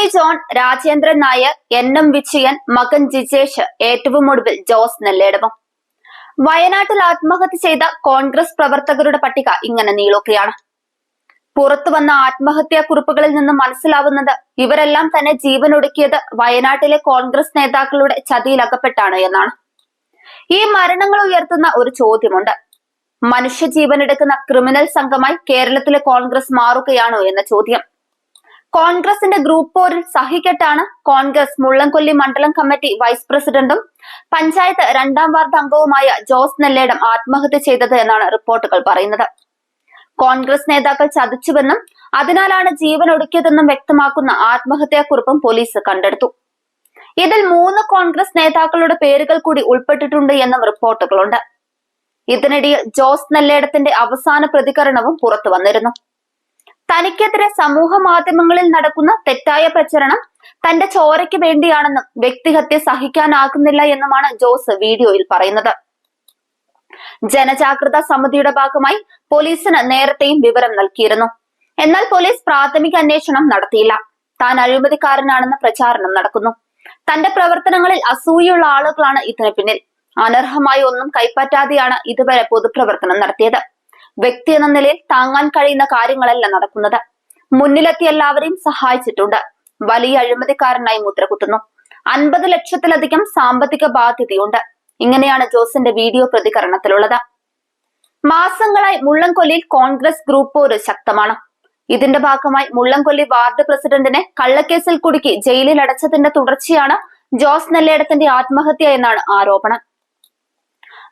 V John Rajendran Nair N M Vijayan മകൻ ജിജേഷ് ഏറ്റവും ഒടുവിൽ ജോസ് നെല്ലേടവും. വയനാട്ടിൽ ആത്മഹത്യ ചെയ്ത കോൺഗ്രസ് പ്രവർത്തകരുടെ പട്ടിക ഇങ്ങനെ നീളുകയാണ് പുറത്തു വന്ന ആത്മഹത്യാ കുറിപ്പുകളിൽ നിന്ന് മനസ്സിലാവുന്നത് ഇവരെല്ലാം തന്നെ ജീവൻ ഒടുക്കിയത് വയനാട്ടിലെ കോൺഗ്രസ് നേതാക്കളുടെ ചതിയിലകപ്പെട്ടാണ് എന്നാണ്. ഈ മരണങ്ങൾ ഉയർത്തുന്ന ഒരു ചോദ്യമുണ്ട്. മനുഷ്യജീവൻ എടുക്കുന്ന ക്രിമിനൽ സംഘമായി കേരളത്തിലെ കോൺഗ്രസ് മാറുകയാണോ എന്ന ചോദ്യം. കോൺഗ്രസിന്റെ ഗ്രൂപ്പ് പോരിൽ സഹിക്കെട്ടാണ് കോൺഗ്രസ് മുള്ളംകൊല്ലി മണ്ഡലം കമ്മിറ്റി വൈസ് പ്രസിഡന്റും പഞ്ചായത്ത് രണ്ടാം വാർഡ് അംഗവുമായ ജോസ് നെല്ലേടം ആത്മഹത്യ ചെയ്തത് എന്നാണ് റിപ്പോർട്ടുകൾ പറയുന്നത്. കോൺഗ്രസ് നേതാക്കൾ ചതിച്ചുവെന്നും അതിനാലാണ് ജീവൻ ഒടുക്കിയതെന്നും വ്യക്തമാക്കുന്ന ആത്മഹത്യാക്കുറിപ്പും പോലീസ് കണ്ടെടുത്തു. ഇതിൽ മൂന്ന് കോൺഗ്രസ് നേതാക്കളുടെ പേരുകൾ കൂടി ഉൾപ്പെട്ടിട്ടുണ്ട് എന്നും റിപ്പോർട്ടുകളുണ്ട്. ഇതിനിടയിൽ ജോസ് നെല്ലേടത്തിന്റെ അവസാന പ്രതികരണവും പുറത്തു വന്നിരുന്നു തനിക്കെതിരെ സമൂഹ മാധ്യമങ്ങളിൽ നടക്കുന്ന തെറ്റായ പ്രചരണം തന്റെ ചോരയ്ക്ക് വേണ്ടിയാണെന്നും വ്യക്തിഹത്യ സഹിക്കാനാകുന്നില്ല എന്നുമാണ് ജോസ് വീഡിയോയിൽ പറയുന്നത്. ജനജാഗ്രത സമിതിയുടെ ഭാഗമായി പോലീസിന് നേരത്തെയും വിവരം നൽകിയിരുന്നു. എന്നാൽ പോലീസ് പ്രാഥമിക അന്വേഷണം നടത്തിയില്ല. താൻ അഴിമതിക്കാരനാണെന്ന് പ്രചാരണം നടക്കുന്നു. തന്റെ പ്രവർത്തനങ്ങളിൽ അസൂയുള്ള ആളുകളാണ് ഇതിന് പിന്നിൽ. അനർഹമായി ഒന്നും കൈപ്പറ്റാതെയാണ് ഇതുവരെ പൊതുപ്രവർത്തനം നടത്തിയത്. വ്യക്തി എന്ന നിലയിൽ താങ്ങാൻ കഴിയുന്ന കാര്യങ്ങളല്ല നടക്കുന്നത്. മുന്നിലെത്തി എല്ലാവരെയും സഹായിച്ചിട്ടുണ്ട്. വലിയ അഴിമതിക്കാരനായി മുദ്രകുത്തുന്നു. അൻപത് ലക്ഷത്തിലധികം സാമ്പത്തിക ബാധ്യതയുണ്ട്. ഇങ്ങനെയാണ് ജോസിന്റെ വീഡിയോ പ്രതികരണത്തിലുള്ളത്. മാസങ്ങളായി മുള്ളംകൊല്ലിയിൽ കോൺഗ്രസ് ഗ്രൂപ്പ് ഒരു ശക്തമാണ്. ഇതിന്റെ ഭാഗമായി മുള്ളംകൊല്ലി വാർഡ് പ്രസിഡന്റിനെ കള്ളക്കേസിൽ കുടുക്കി ജയിലിൽ അടച്ചതിന്റെ തുടർച്ചയാണ് ജോസ് നെല്ലേടത്തിന്റെ ആത്മഹത്യ എന്നാണ് ആരോപണം.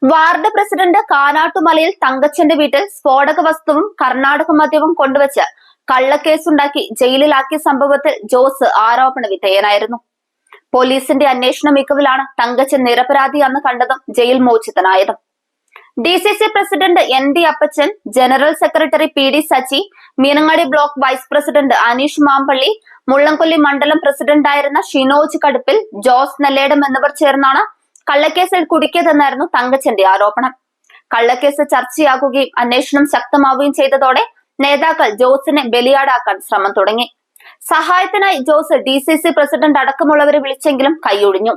വാർഡ് പ്രസിഡന്റ് കാനാട്ടുമലയിൽ തങ്കച്ചന്റെ വീട്ടിൽ സ്ഫോടക വസ്തുവും കർണാടക മദ്യവും കൊണ്ടുവച്ച് കള്ളക്കേസുണ്ടാക്കി ജയിലിലാക്കിയ സംഭവത്തിൽ ജോസ് ആരോപണ വിധേയനായിരുന്നു. പോലീസിന്റെ അന്വേഷണ മികവിലാണ് തങ്കച്ചൻ നിരപരാധിയാണെന്ന് കണ്ടതും jail മോചിതനായതും. D C C president N D Appachan general secretary P D Sachi Meenangadi block vice president Aneesh Mampally Mullankolli മണ്ഡലം പ്രസിഡന്റായിരുന്ന ഷിനോജ് കടുപ്പിൽ ജോസ് നെല്ലേടം എന്നിവർ ചേർന്നാണ് കള്ളക്കേസിൽ കുടുക്കിയതെന്നായിരുന്നു തങ്കച്ചന്റെ ആരോപണം. കള്ളക്കേസ് ചർച്ചയാകുകയും അന്വേഷണം ശക്തമാവുകയും ചെയ്തതോടെ നേതാക്കൾ ജോസിനെ ബലിയാടാക്കാൻ ശ്രമം തുടങ്ങി. സഹായത്തിനായി Jose D C C president അടക്കമുള്ളവരെ വിളിച്ചെങ്കിലും കൈയൊഴിഞ്ഞു.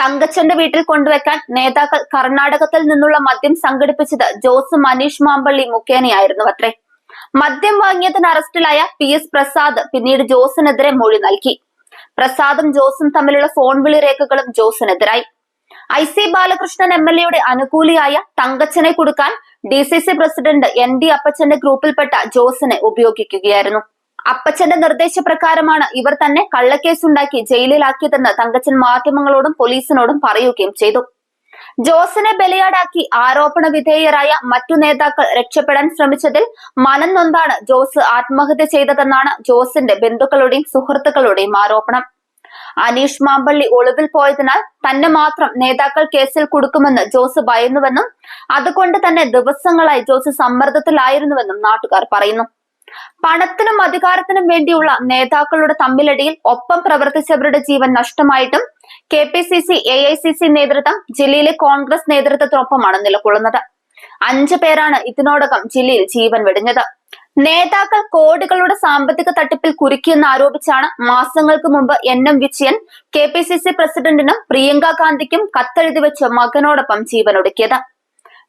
തങ്കച്ചന്റെ വീട്ടിൽ കൊണ്ടുവയ്ക്കാൻ നേതാക്കൾ കർണാടകത്തിൽ നിന്നുള്ള മദ്യം സംഘടിപ്പിച്ചത് ജോസ് മനീഷ് മാമ്പള്ളി മുഖേനയായിരുന്നു അത്രേ. മദ്യം വാങ്ങിയതിന് അറസ്റ്റിലായ പി എസ് പ്രസാദ് പിന്നീട് ജോസിനെതിരെ മൊഴി നൽകി. പ്രസാദും ജോസും തമ്മിലുള്ള ഫോൺ വിളി രേഖകളും ജോസിനെതിരായി. I C Balakrishnan M L എയുടെ അനുകൂലിയായ തങ്കച്ചനെ കൊടുക്കാൻ D C C president N D അപ്പച്ചന്റെ ഗ്രൂപ്പിൽപ്പെട്ട ജോസിനെ ഉപയോഗിക്കുകയായിരുന്നു. അപ്പച്ചന്റെ നിർദ്ദേശപ്രകാരമാണ് ഇവർ തന്നെ കള്ളക്കേസുണ്ടാക്കി ജയിലിലാക്കിയതെന്ന് തങ്കച്ചൻ മാധ്യമങ്ങളോടും പോലീസിനോടും പറയുകയും ചെയ്തു. ജോസിനെ ബലിയാടാക്കി ആരോപണ വിധേയരായ മറ്റു നേതാക്കൾ രക്ഷപ്പെടാൻ ശ്രമിച്ചതിൽ മനം നൊന്താണ് ജോസ് ആത്മഹത്യ ചെയ്തതെന്നാണ് ജോസിന്റെ ബന്ധുക്കളുടെയും സുഹൃത്തുക്കളുടെയും ആരോപണം. അനീഷ് മാമ്പള്ളി ഒളിവിൽ പോയതിനാൽ തന്നെ മാത്രം നേതാക്കൾ കേസിൽ കൊടുക്കുമെന്ന് ജോസ് ഭയന്നുവെന്നും അതുകൊണ്ട് തന്നെ ദിവസങ്ങളായി ജോസ് സമ്മർദ്ദത്തിലായിരുന്നുവെന്നും നാട്ടുകാർ പറയുന്നു. പണത്തിനും അധികാരത്തിനും വേണ്ടിയുള്ള നേതാക്കളുടെ തമ്മിലടിയിൽ ഒപ്പം പ്രവർത്തിച്ചവരുടെ ജീവൻ നഷ്ടമായിട്ടും K P C C A I C C നേതൃത്വം ജില്ലയിലെ കോൺഗ്രസ് നേതൃത്വത്തിനൊപ്പമാണ് നിലകൊള്ളുന്നത്. അഞ്ചു പേരാണ് ഇതിനോടകം ജില്ലയിൽ ജീവൻ വെടിഞ്ഞത്. നേതാക്കൾ കോടികളുടെ സാമ്പത്തിക തട്ടിപ്പിൽ കുരുക്കിയെന്ന് ആരോപിച്ചാണ് മാസങ്ങൾക്ക് മുമ്പ് N M Vijayan K P C C പ്രസിഡന്റിനും Priyanka ഗാന്ധിക്കും കത്തെഴുതി വെച്ച് മകനോടൊപ്പം ജീവനൊടുക്കിയത്.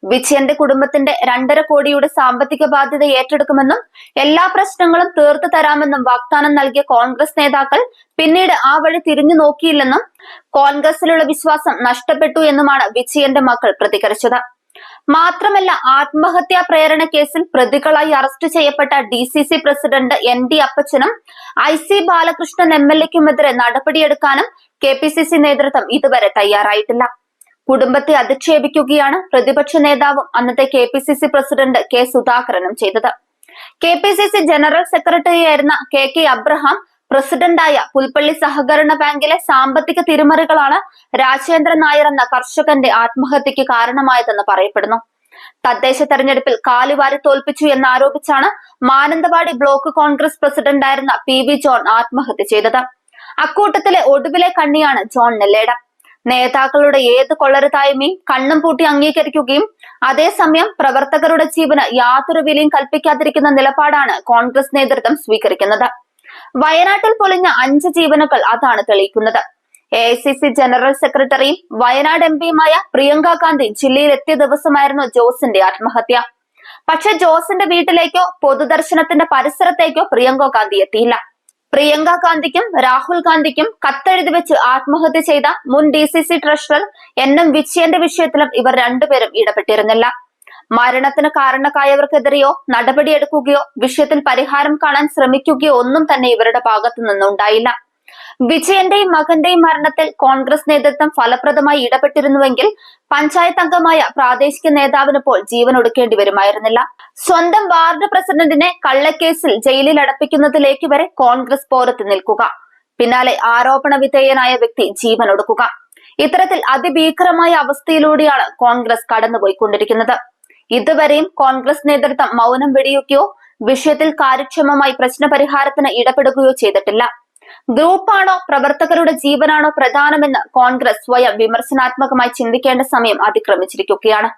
വിജയന്റെ കുടുംബത്തിന്റെ രണ്ടര കോടിയുടെ സാമ്പത്തിക ബാധ്യത ഏറ്റെടുക്കുമെന്നും എല്ലാ പ്രശ്നങ്ങളും തീർത്തു തരാമെന്നും വാഗ്ദാനം നൽകിയ കോൺഗ്രസ് നേതാക്കൾ പിന്നീട് ആ വഴി തിരിഞ്ഞു നോക്കിയില്ലെന്നും കോൺഗ്രസിലുള്ള വിശ്വാസം നഷ്ടപ്പെട്ടു എന്നുമാണ് വിജയന്റെ മക്കൾ പ്രതികരിച്ചത്. മാത്രമല്ല ആത്മഹത്യാ പ്രേരണ കേസിൽ പ്രതികളായി അറസ്റ്റ് ചെയ്യപ്പെട്ട D C C president N D അപ്പച്ചനും I C Balakrishnan M L എക്കുമെതിരെ നടപടിയെടുക്കാനും കെ പി സി സി നേതൃത്വം ഇതുവരെ തയ്യാറായിട്ടില്ല. കുടുംബത്തെ അധിക്ഷേപിക്കുകയാണ് പ്രതിപക്ഷ നേതാവും അന്നത്തെ K P C C president K സുധാകരനും ചെയ്തത്. K P C C general സെക്രട്ടറിയായിരുന്ന കെ കെ അബ്രഹാം പ്രസിഡന്റായ പുൽപ്പള്ളി സഹകരണ ബാങ്കിലെ സാമ്പത്തിക തിരിമറികളാണ് രാജേന്ദ്രൻ നായർ എന്ന കർഷകന്റെ ആത്മഹത്യക്ക് കാരണമായതെന്ന് പറയപ്പെടുന്നു. തദ്ദേശ തെരഞ്ഞെടുപ്പിൽ കാലുവാരി തോൽപ്പിച്ചു എന്നാരോപിച്ചാണ് മാനന്തവാടി ബ്ലോക്ക് കോൺഗ്രസ് പ്രസിഡന്റായിരുന്ന പി വി ജോൺ ആത്മഹത്യ ചെയ്തത്. അക്കൂട്ടത്തിലെ ഒടുവിലെ കണ്ണിയാണ് ജോൺ നെല്ലേട. നേതാക്കളുടെ ഏത് കൊള്ളരുതായ്മയും കണ്ണും പൂട്ടി അംഗീകരിക്കുകയും അതേസമയം പ്രവർത്തകരുടെ ജീവന് യാതൊരു വിലയും കൽപ്പിക്കാതിരിക്കുന്ന നിലപാടാണ് കോൺഗ്രസ് നേതൃത്വം സ്വീകരിക്കുന്നത്. വയനാട്ടിൽ പൊളിഞ്ഞ അഞ്ച് ജീവനുകൾ അതാണ് തെളിയിക്കുന്നത്. എ ജനറൽ സെക്രട്ടറിയും വയനാട് എം പിയുമായ പ്രിയങ്ക ഗാന്ധി ജില്ലയിൽ എത്തിയ ദിവസമായിരുന്നു ജോസിന്റെ ആത്മഹത്യ. പക്ഷെ ജോസിന്റെ വീട്ടിലേക്കോ പൊതുദർശനത്തിന്റെ പരിസരത്തേക്കോ പ്രിയങ്ക ഗാന്ധി എത്തിയില്ല. പ്രിയങ്ക ഗാന്ധിക്കും രാഹുൽ ഗാന്ധിക്കും കത്തെഴുതി വെച്ച് ആത്മഹത്യ ചെയ്ത മുൻ D C C treasurer N M വിജയന്റെ വിഷയത്തിലും ഇവർ രണ്ടുപേരും ഇടപെട്ടിരുന്നില്ല. മരണത്തിന് കാരണക്കായവർക്കെതിരെയോ നടപടിയെടുക്കുകയോ വിഷയത്തിൽ പരിഹാരം കാണാൻ ശ്രമിക്കുകയോ ഒന്നും തന്നെ ഇവരുടെ ഭാഗത്തു നിന്നുണ്ടായില്ല. വിജയന്റെയും മകന്റെയും മരണത്തിൽ കോൺഗ്രസ് നേതൃത്വം ഫലപ്രദമായി ഇടപെട്ടിരുന്നുവെങ്കിൽ പഞ്ചായത്ത് അംഗമായ പ്രാദേശിക നേതാവിന് ഇപ്പോൾ ജീവൻ ഒടുക്കേണ്ടി വരുമായിരുന്നില്ല. സ്വന്തം വാർഡ് പ്രസിഡന്റിനെ കള്ളക്കേസിൽ ജയിലിൽ അടപ്പിക്കുന്നതിലേക്ക് വരെ കോൺഗ്രസ് പോരത്ത് നിൽക്കുക. പിന്നാലെ ആരോപണ വിധേയനായ വ്യക്തി ജീവൻ ഒടുക്കുക. ഇത്തരത്തിൽ അതിഭീകരമായ അവസ്ഥയിലൂടെയാണ് കോൺഗ്രസ് കടന്നുപോയിക്കൊണ്ടിരിക്കുന്നത്. ഇതുവരെയും കോൺഗ്രസ് നേതൃത്വം മൗനം വെടിയുകയോ വിഷയത്തിൽ കാര്യക്ഷമമായി പ്രശ്നപരിഹാരത്തിന് ഇടപെടുകയോ ചെയ്തിട്ടില്ല. ഗ്രൂപ്പാണോ പ്രവർത്തകരുടെ ജീവനാണോ പ്രധാനമെന്ന് കോൺഗ്രസ് സ്വയം വിമർശനാത്മകമായി ചിന്തിക്കേണ്ട സമയം അതിക്രമിച്ചിരിക്കുകയാണ്.